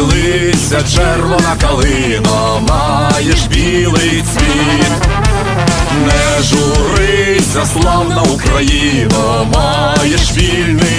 Не хилися, червона калина, маєш білий цвіт, не журися, славна Україна, маєш вільний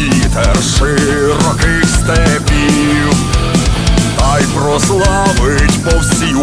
вітер широких степів, та прославить по всій